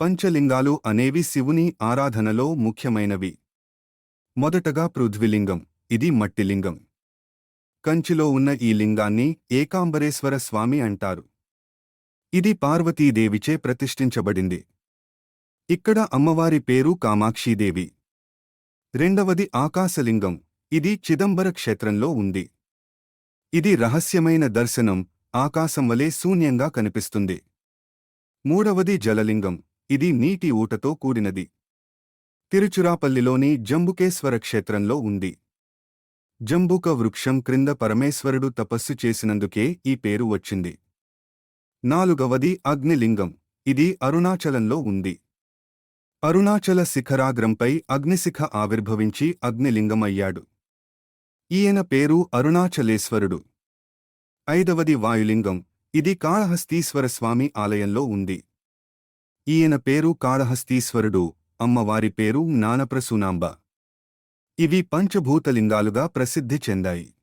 పంచలింగాలు అనేవి శివుని ఆరాధనలో ముఖ్యమైనవి. మొదటగా పృథ్వీలింగం ఇది మట్టిలింగం. కంచిలో ఉన్న ఈ లింగాన్ని ఏకాంబరేశ్వర స్వామి అంటారు. ఇది పార్వతీదేవిచే ప్రతిష్ఠించబడింది. ఇక్కడ అమ్మవారి పేరు కామాక్షీదేవి. రెండవది ఆకాశలింగం ఇది చిదంబర క్షేత్రంలో ఉంది. ఇది రహస్యమైన దర్శనం ఆకాశం వలె శూన్యంగా కనిపిస్తుంది. మూడవది జలలింగం ఇది నీటి ఊటతో కూడినది. తిరుచురాపల్లిలోని జంబుకేశ్వర క్షేత్రంలో ఉంది. జంబుక వృక్షం క్రింద పరమేశ్వరుడు తపస్సు చేసినందుకే ఈ పేరు వచ్చింది. నాలుగవది అగ్నిలింగం. ఇది అరుణాచలంలో ఉంది. అరుణాచల శిఖరాగ్రంపై అగ్నిశిఖ ఆవిర్భవించి అగ్నిలింగమయ్యాడు. ఈయన పేరు అరుణాచలేశ్వరుడు. ఐదవది వాయులింగం. ఇది కాళహస్తీశ్వర స్వామి ఆలయంలో ఉంది. ఈయన పేరు కాళహస్తీశ్వరుడు అమ్మవారి పేరు జ్ఞానప్రసూనాంబ. ఇవి పంచభూతలింగాలుగా ప్రసిద్ధి చెందాయి.